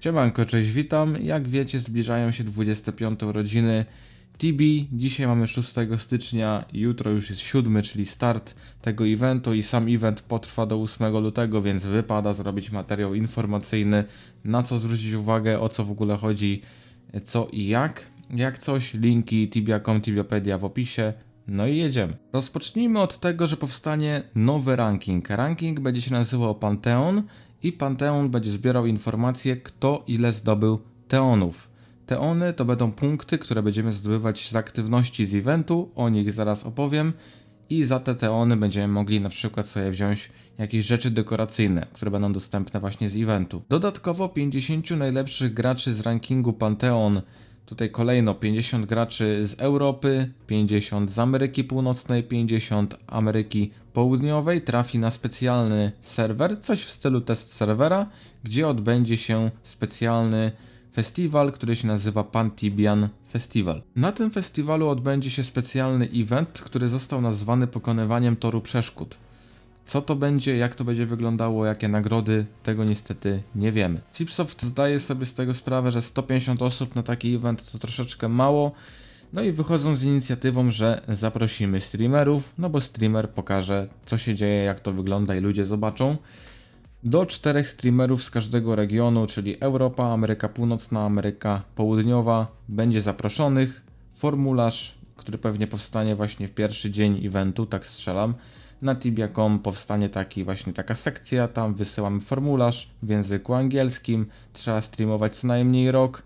Siemanko, cześć, witam. Jak wiecie, zbliżają się 25 urodziny TB. Dzisiaj mamy 6 stycznia, jutro już jest 7, czyli start tego eventu i sam event potrwa do 8 lutego, więc wypada zrobić materiał informacyjny, na co zwrócić uwagę, o co w ogóle chodzi, co i jak. Jak coś, linki tibia.com, tibiopedia w opisie. No i jedziemy. Rozpocznijmy od tego, że powstanie nowy ranking. Ranking będzie się nazywał Pantheon i Pantheon będzie zbierał informacje, kto ile zdobył teonów. Teony to będą punkty, które będziemy zdobywać z aktywności z eventu, o nich zaraz opowiem. I za te teony będziemy mogli na przykład sobie wziąć jakieś rzeczy dekoracyjne, które będą dostępne właśnie z eventu. Dodatkowo 50 najlepszych graczy z rankingu Pantheon Tutaj kolejno 50 graczy z Europy, 50 z Ameryki Północnej, 50 Ameryki Południowej trafi na specjalny serwer, coś w stylu test serwera, gdzie odbędzie się specjalny festiwal, który się nazywa Pantibian Festival. Na tym festiwalu odbędzie się specjalny event, który został nazwany pokonywaniem toru przeszkód. Co to będzie, jak to będzie wyglądało, jakie nagrody, tego niestety nie wiemy. Chipsoft zdaje sobie z tego sprawę, że 150 osób na taki event to troszeczkę mało. No i wychodzą z inicjatywą, że zaprosimy streamerów, no bo streamer pokaże, co się dzieje, jak to wygląda i ludzie zobaczą. Do czterech streamerów z każdego regionu, czyli Europa, Ameryka Północna, Ameryka Południowa, będzie zaproszonych. Formularz, który pewnie powstanie właśnie w pierwszy dzień eventu, tak strzelam na tibia.com powstanie taki właśnie taka sekcja, tam wysyłamy formularz w języku angielskim, trzeba streamować co najmniej rok,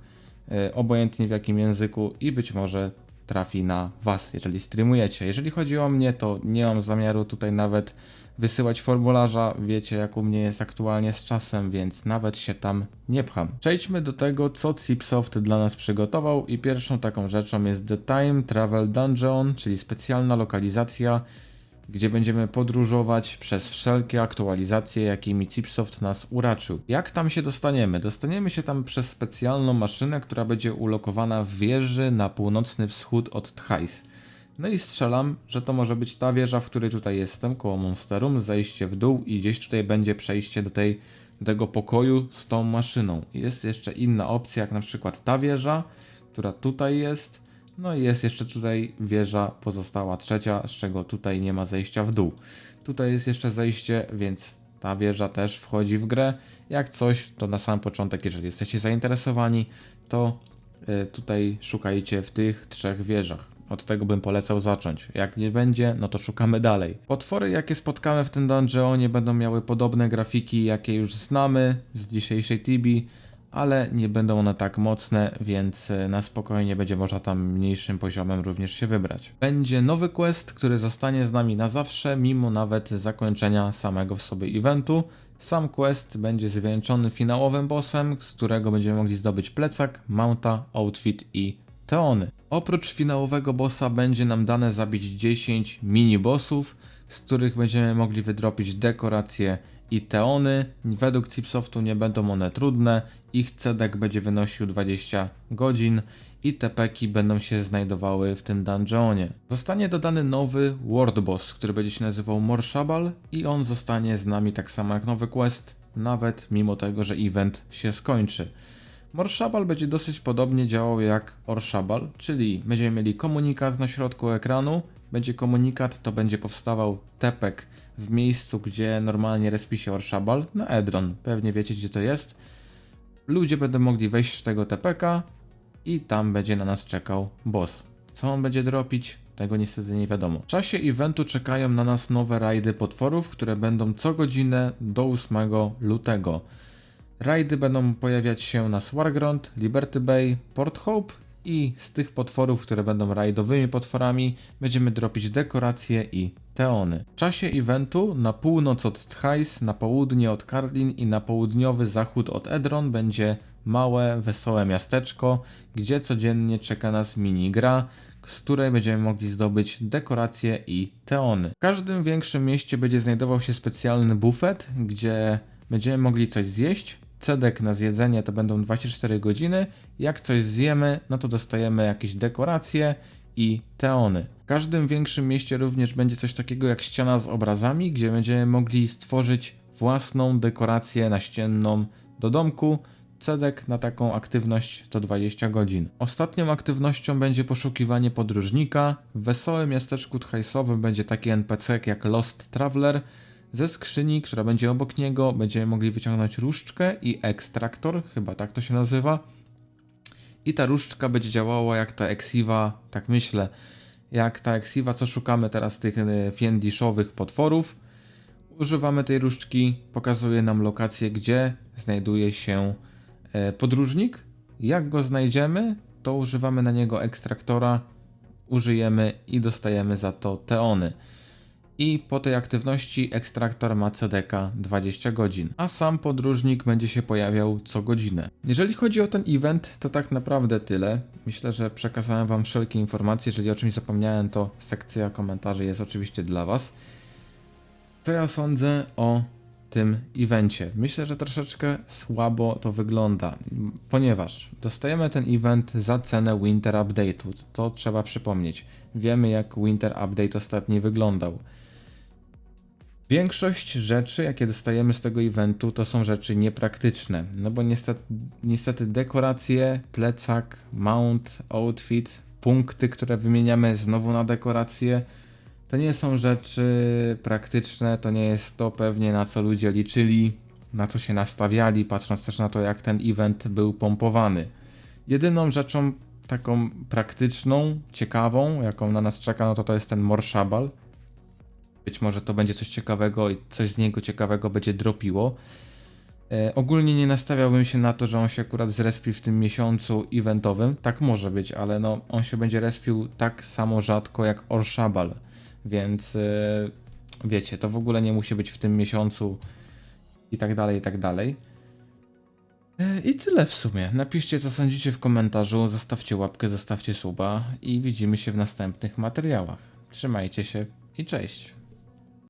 yy, obojętnie w jakim języku i być może trafi na Was, jeżeli streamujecie. Jeżeli chodzi o mnie, to nie mam zamiaru tutaj nawet wysyłać formularza, wiecie jak u mnie jest aktualnie z czasem, więc nawet się tam nie pcham. Przejdźmy do tego, co Cipsoft dla nas przygotował i pierwszą taką rzeczą jest The Time Travel Dungeon, czyli specjalna lokalizacja, gdzie będziemy podróżować przez wszelkie aktualizacje, jakimi Chipsoft nas uraczył. Jak tam się dostaniemy? Dostaniemy się tam przez specjalną maszynę, która będzie ulokowana w wieży na północny wschód od Tchais. No i strzelam, że to może być ta wieża, w której tutaj jestem, koło Monsterum, zejście w dół i gdzieś tutaj będzie przejście do, tej, do tego pokoju z tą maszyną. Jest jeszcze inna opcja, jak na przykład ta wieża, która tutaj jest, no i jest jeszcze tutaj wieża pozostała trzecia, z czego tutaj nie ma zejścia w dół. Tutaj jest jeszcze zejście, więc ta wieża też wchodzi w grę. Jak coś, to na sam początek, jeżeli jesteście zainteresowani, to y, tutaj szukajcie w tych trzech wieżach. Od tego bym polecał zacząć. Jak nie będzie, no to szukamy dalej. Potwory, jakie spotkamy w tym dungeonie, będą miały podobne grafiki, jakie już znamy z dzisiejszej Tibi ale nie będą one tak mocne, więc e, na spokojnie będzie można tam mniejszym poziomem również się wybrać. Będzie nowy quest, który zostanie z nami na zawsze, mimo nawet zakończenia samego w sobie eventu. Sam quest będzie zwieńczony finałowym bossem, z którego będziemy mogli zdobyć plecak, mounta, outfit i teony. Oprócz finałowego bossa będzie nam dane zabić 10 mini bossów, z których będziemy mogli wydropić dekoracje i teony. Według Cipsoftu nie będą one trudne, ich cedek będzie wynosił 20 godzin i te peki będą się znajdowały w tym dungeonie. Zostanie dodany nowy World Boss, który będzie się nazywał Morshabal i on zostanie z nami tak samo jak nowy quest, nawet mimo tego, że event się skończy. Morshabal będzie dosyć podobnie działał jak Orshabal, czyli będziemy mieli komunikat na środku ekranu, będzie komunikat, to będzie powstawał tepek w miejscu, gdzie normalnie respi się Orshabal, na Edron. Pewnie wiecie, gdzie to jest. Ludzie będą mogli wejść w tego TPK i tam będzie na nas czekał boss. Co on będzie dropić? Tego niestety nie wiadomo. W czasie eventu czekają na nas nowe rajdy potworów, które będą co godzinę do 8 lutego. Rajdy będą pojawiać się na Swargrond, Liberty Bay, Port Hope i z tych potworów, które będą rajdowymi potworami, będziemy dropić dekoracje i teony. W czasie eventu na północ od Tchais, na południe od Karlin i na południowy zachód od Edron będzie małe, wesołe miasteczko, gdzie codziennie czeka nas mini gra, z której będziemy mogli zdobyć dekoracje i teony. W każdym większym mieście będzie znajdował się specjalny bufet, gdzie będziemy mogli coś zjeść, cedek na zjedzenie to będą 24 godziny. Jak coś zjemy, no to dostajemy jakieś dekoracje i teony. W każdym większym mieście również będzie coś takiego jak ściana z obrazami, gdzie będziemy mogli stworzyć własną dekorację naścienną do domku. Cedek na taką aktywność to 20 godzin. Ostatnią aktywnością będzie poszukiwanie podróżnika. W wesołym miasteczku tchajsowym będzie taki NPC jak Lost Traveler. Ze skrzyni, która będzie obok niego, będziemy mogli wyciągnąć różdżkę i ekstraktor, chyba tak to się nazywa. I ta różdżka będzie działała jak ta eksiwa, tak myślę, jak ta eksiwa, co szukamy teraz tych e, fiendiszowych potworów. Używamy tej różdżki, pokazuje nam lokację, gdzie znajduje się e, podróżnik. Jak go znajdziemy, to używamy na niego ekstraktora, użyjemy i dostajemy za to teony. I po tej aktywności ekstraktor ma CDK 20 godzin, a sam podróżnik będzie się pojawiał co godzinę. Jeżeli chodzi o ten event, to tak naprawdę tyle. Myślę, że przekazałem Wam wszelkie informacje. Jeżeli o czymś zapomniałem, to sekcja komentarzy jest oczywiście dla Was. Co ja sądzę o tym evencie? Myślę, że troszeczkę słabo to wygląda, ponieważ dostajemy ten event za cenę Winter Update'u. To trzeba przypomnieć. Wiemy, jak Winter Update ostatni wyglądał. Większość rzeczy, jakie dostajemy z tego eventu, to są rzeczy niepraktyczne. No bo niestety, niestety dekoracje, plecak, mount, outfit, punkty, które wymieniamy znowu na dekoracje, to nie są rzeczy praktyczne, to nie jest to pewnie na co ludzie liczyli, na co się nastawiali, patrząc też na to, jak ten event był pompowany. Jedyną rzeczą taką praktyczną, ciekawą, jaką na nas czeka, no to to jest ten Morshabal. Być może to będzie coś ciekawego i coś z niego ciekawego będzie dropiło. E, ogólnie nie nastawiałbym się na to, że on się akurat zrespi w tym miesiącu eventowym. Tak może być, ale no, on się będzie respił tak samo rzadko jak Orshabal. Więc e, wiecie, to w ogóle nie musi być w tym miesiącu i tak dalej, i tak dalej. E, I tyle w sumie. Napiszcie co sądzicie w komentarzu, zostawcie łapkę, zostawcie suba i widzimy się w następnych materiałach. Trzymajcie się i cześć.